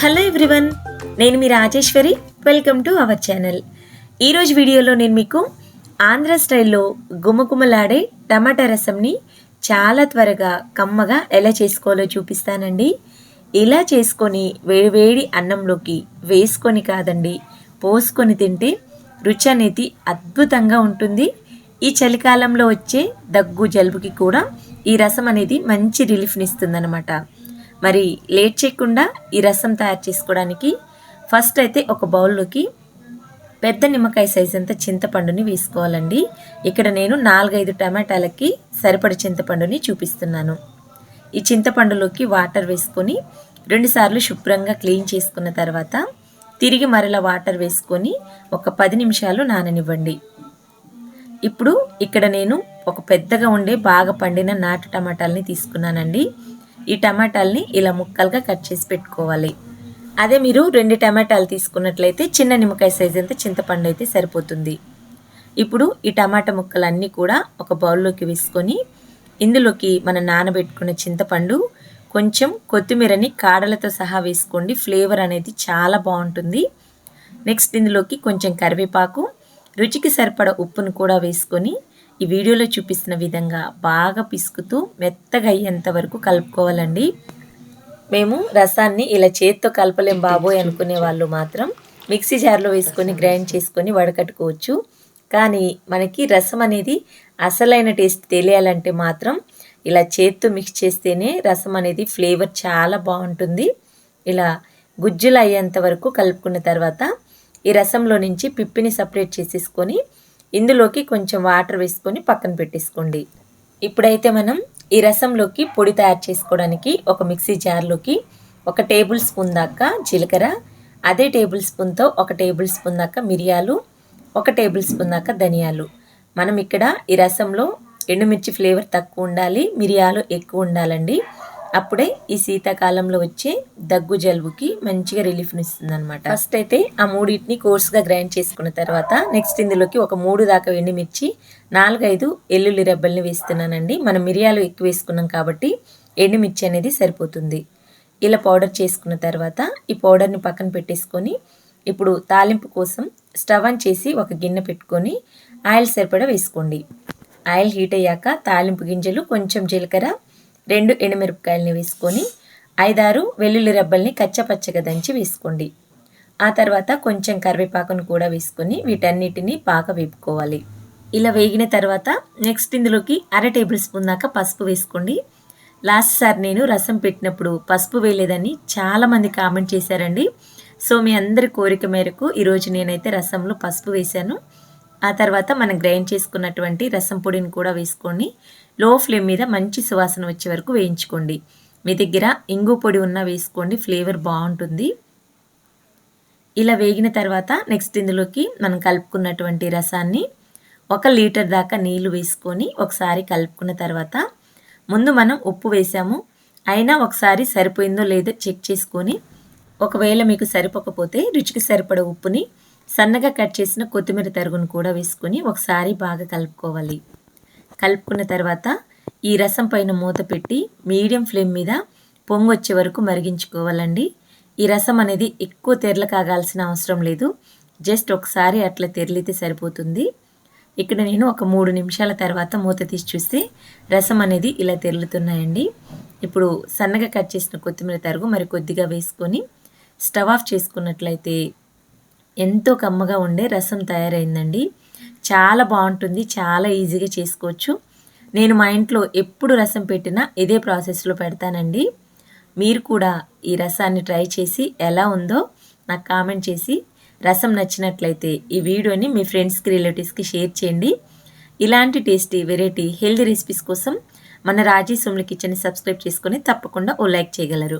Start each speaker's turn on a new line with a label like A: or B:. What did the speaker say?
A: Hello everyone నేను మీ Rajeshwari. Welcome to our channel. ఈరోజు వీడియోలో నేను మీకు ఆంధ్ర స్టైల్లో గుమగుమలాడే టమాటా రసంని చాలా త్వరగా కమ్మగా ఎలా చేసుకోవాలో చూపిస్తానండి. ఇలా చేసుకొని వేడివేడి అన్నంలోకి వేసుకొని కాదండి పోసుకొని తింటే రుచి అనేది అద్భుతంగా ఉంటుంది. ఈ చలికాలంలో వచ్చే దగ్గు జలుబుకి కూడా ఈ రసం అనేది మంచి రిలీఫ్ని ఇస్తుందన్నమాట. మరి లేట్ చేయకుండా ఈ రసం తయారు చేసుకోవడానికి ఫస్ట్ అయితే ఒక బౌల్లోకి పెద్ద నిమ్మకాయ సైజ్ అంత చింతపండుని వేసుకోవాలండి. ఇక్కడ నేను నాలుగైదు టమాటాలకి సరిపడ చింతపండుని చూపిస్తున్నాను. ఈ చింతపండులోకి వాటర్ వేసుకొని రెండుసార్లు శుభ్రంగా క్లీన్ చేసుకున్న తర్వాత తిరిగి మరల వాటర్ వేసుకొని ఒక పది నిమిషాలు నాననివ్వండి. ఇప్పుడు ఇక్కడ నేను ఒక పెద్దగా ఉండే బాగా పండిన నాటు టమాటాలని తీసుకున్నానండి. ఈ టమాటాలని ఇలా ముక్కలుగా కట్ చేసి పెట్టుకోవాలి. అదే మీరు రెండు టమాటాలు తీసుకున్నట్లయితే చిన్న నిమ్మకాయ సైజ్ అంతా చింతపండు అయితే సరిపోతుంది. ఇప్పుడు ఈ టమాటా ముక్కలన్నీ కూడా ఒక బౌల్లోకి వేసుకొని ఇందులోకి మనం నానబెట్టుకున్న చింతపండు కొంచెం కొత్తిమీరని కాడలతో సహా వేసుకోండి. ఫ్లేవర్ అనేది చాలా బాగుంటుంది. నెక్స్ట్ ఇందులోకి కొంచెం కరివేపాకు రుచికి సరిపడ ఉప్పును కూడా వేసుకొని ఈ వీడియోలో చూపిస్తున్న విధంగా బాగా పిసుకుతూ మెత్తగా అయ్యేంత వరకు కలుపుకోవాలండి. మేము రసాన్ని ఇలా చేత్తో కలపలేం బాబోయ్ అనుకునే వాళ్ళు మాత్రం మిక్సీ జార్లో వేసుకొని గ్రైండ్ చేసుకొని వడకట్టుకోవచ్చు. కానీ మనకి రసం అనేది అసలైన టేస్ట్ తెలియాలంటే మాత్రం ఇలా చేత్తో మిక్స్ చేస్తేనే రసం అనేది ఫ్లేవర్ చాలా బాగుంటుంది. ఇలా గుజ్జులు అయ్యేంత వరకు కలుపుకున్న తర్వాత ఈ రసంలో నుంచి పిప్పిని సపరేట్ చేసేసుకొని ఇందులోకి కొంచెం వాటర్ వేసుకొని పక్కన పెట్టేసుకోండి. ఇప్పుడైతే మనం ఈ రసంలోకి పొడి తయారు చేసుకోవడానికి ఒక మిక్సీ జార్లోకి ఒక టేబుల్ స్పూన్ దాకా జీలకర్ర అదే టేబుల్ స్పూన్తో ఒక టేబుల్ స్పూన్ దాకా మిరియాలు ఒక టేబుల్ స్పూన్ దాకా ధనియాలు. మనం ఇక్కడ ఈ రసంలో ఎండుమిర్చి ఫ్లేవర్ తక్కువ ఉండాలి మిరియాలు ఎక్కువ ఉండాలండి. అప్పుడే ఈ శీతాకాలంలో వచ్చే దగ్గు జలుబుకి మంచిగా రిలీఫ్ని ఇస్తుంది అనమాట ఫస్ట్ అయితే ఆ మూడింటిని కోర్స్గా గ్రైండ్ చేసుకున్న తర్వాత నెక్స్ట్ ఇందులోకి ఒక మూడు దాకా ఎండుమిర్చి నాలుగైదు ఎల్లుల్లి రెబ్బల్ని వేస్తున్నానండి. మనం మిరియాలు ఎక్కువ వేసుకున్నాం కాబట్టి ఎండుమిర్చి అనేది సరిపోతుంది. ఇలా పౌడర్ చేసుకున్న తర్వాత ఈ పౌడర్ని పక్కన పెట్టేసుకొని ఇప్పుడు తాలింపు కోసం స్టవ్ ఆన్ చేసి ఒక గిన్నె పెట్టుకొని ఆయిల్ సరిపడా వేసుకోండి. ఆయిల్ హీట్ అయ్యాక తాలింపు గింజలు కొంచెం జీలకర్ర రెండు ఎండుమిరపకాయలని వేసుకొని ఐదారు వెల్లుల్లి రబ్బల్ని కచ్చపచ్చగా దంచి వేసుకోండి. ఆ తర్వాత కొంచెం కరివేపాకును కూడా వేసుకొని వీటన్నిటిని బాగా వేపుకోవాలి. ఇలా వేగిన తర్వాత నెక్స్ట్ ఇందులోకి అర టేబుల్ స్పూన్ దాకా పసుపు వేసుకోండి. లాస్ట్ సార్ నేను రసం పెట్టినప్పుడు పసుపు వేయలేదని చాలామంది కామెంట్ చేశారండి. సో మీ అందరి కోరిక మేరకు ఈరోజు నేనైతే రసంలో పసుపు వేశాను. ఆ తర్వాత మనం గ్రైండ్ చేసుకున్నటువంటి రసం పొడిని కూడా వేసుకొని లో ఫ్లేమ్ మీద మంచి సువాసన వచ్చే వరకు వేయించుకోండి. మీ దగ్గర ఇంగు పొడి ఉన్నా వేసుకోండి ఫ్లేవర్ బాగుంటుంది. ఇలా వేగిన తర్వాత నెక్స్ట్ ఇందులోకి మనం కలుపుకున్నటువంటి రసాన్ని ఒక లీటర్ దాకా నీళ్ళు వేసుకొని ఒకసారి కలుపుకున్న తర్వాత ముందు మనం ఉప్పు వేసాము. అయినా ఒకసారి సరిపోయిందో లేదో చెక్ చేసుకొని ఒకవేళ మీకు సరిపోకపోతే రుచికి సరిపడ ఉప్పుని సన్నగా కట్ చేసిన కొత్తిమీర తరుగును కూడా వేసుకొని ఒకసారి బాగా కలుపుకోవాలి. కలుపుకున్న తర్వాత ఈ రసం పైన మూత పెట్టి మీడియం ఫ్లేమ్ మీద పొంగు వచ్చే వరకు మరిగించుకోవాలండి. ఈ రసం అనేది ఎక్కువ తెరలు కాగాల్సిన అవసరం లేదు. జస్ట్ ఒకసారి అట్లా తెరలితే సరిపోతుంది. ఇక్కడ నేను ఒక మూడు నిమిషాల తర్వాత మూత తీసి చూస్తే రసం అనేది ఇలా తెరులుతున్నాయండి. ఇప్పుడు సన్నగా కట్ చేసిన కొత్తిమీర తరుగు మరి కొద్దిగా వేసుకొని స్టవ్ ఆఫ్ చేసుకున్నట్లయితే ఎంతో కమ్మగా ఉండే రసం తయారైందండి. చాలా బాగుంటుంది చాలా ఈజీగా చేసుకోవచ్చు. నేను మా ఇంట్లో ఎప్పుడు రసం పెట్టినా ఇదే ప్రాసెస్లో పెడతానండి. మీరు కూడా ఈ రసాన్ని ట్రై చేసి ఎలా ఉందో నాకు కామెంట్ చేసి రసం నచ్చినట్లయితే ఈ వీడియోని మీ ఫ్రెండ్స్కి రిలేటివ్స్కి షేర్ చేయండి. ఇలాంటి టేస్టీ వెరైటీ హెల్దీ రెసిపీస్ కోసం మన రాజీ సోమ్ల కిచెన్ని సబ్స్క్రైబ్ చేసుకొని తప్పకుండా ఓ లైక్ చేయగలరు.